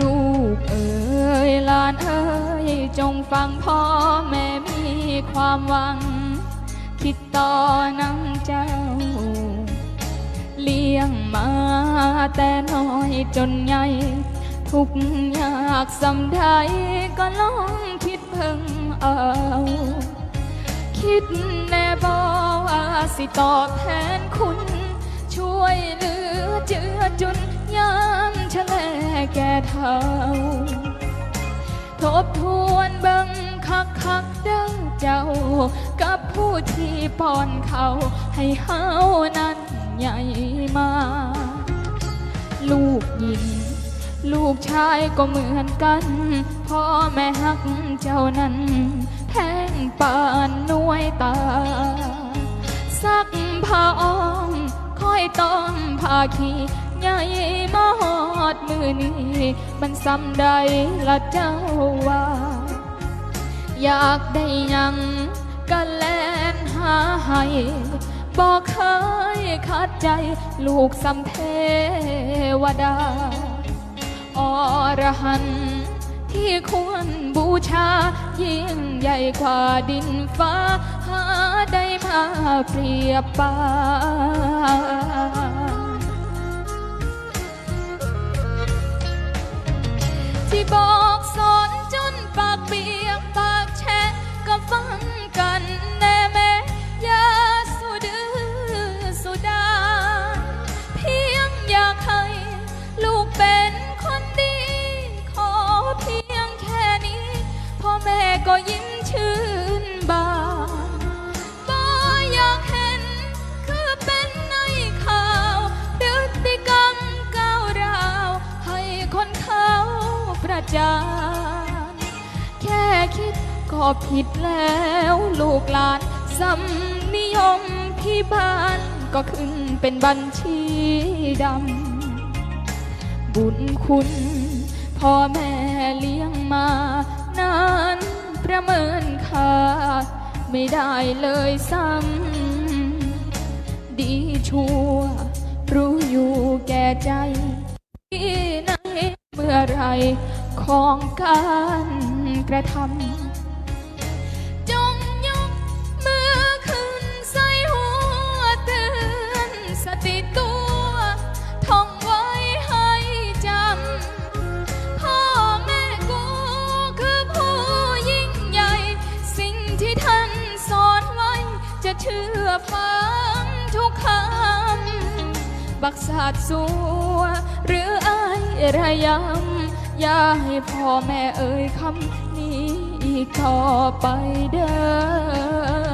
ลูกเอ๋ยหลานเอ๋ยจงฟังพ่อแม่มีความหวัง คิดต่อนังเจ้า เลี้ยงมาแต่น้อยจนใหญ่ทุกยากสำใดก็ลองคิดเพิ่งเอา คิดแน่บอว่าสิตอบแทนคุณ แก่เท่า ทบทวนเบิ่งคักคักเด้อเจ้า กับผู้ที่ป้อนเขาให้เฮานั้นใหญ่มา ลูกหญิง ลูกชายก็เหมือนกันพ่อแม่ฮักเจ้านั้นแทงปานนวยตา สักผ้าอ้อมคอยต้อมผ้าขี้ใหญ่มาหอ นี้มันซ้ำใดละเจ้าว่า อยากได้ยังก็แลนหาให้บอกเคยขัดใจลูกสำเทวดา อรหันที่ควรบูชา ยิ่งใหญ่กว่าดินฟ้า หาได้มาเปรียบปา ที่บอกสอนจนปากเปียกปากแฉะก็ฟังกันแน่แม่ยาสุดื้อสุดา เพียงอยากให้ลูกเป็นคนดี ขอเพียงแค่นี้พ่อแม่ก็ยิ้ม จานแค่คิดก็ผิดแล้วลูกหลานสำนิยมที่บ้านก็ขึ้นเป็นบัญชีดำ บุญคุณพ่อแม่เลี้ยงมา นานประเมินค่าไม่ได้เลยซ้ำ ดีชั่วรู้อยู่แก่ใจที่ไหนเมื่อไร ของการกระทำจงยกมือขึ้นใส่หัวเตือนสติตัวท่องไว้ให้จำ พ่อแม่กูคือผู้ยิ่งใหญ่ สิ่งที่ท่านสอนไว้ จะเชื่อฟังทุกคำบักศาสตร์สัวหรืออายระยำ อย่าให้พ่อแม่เอ่ยคำนี้อีกต่อไปเด้อ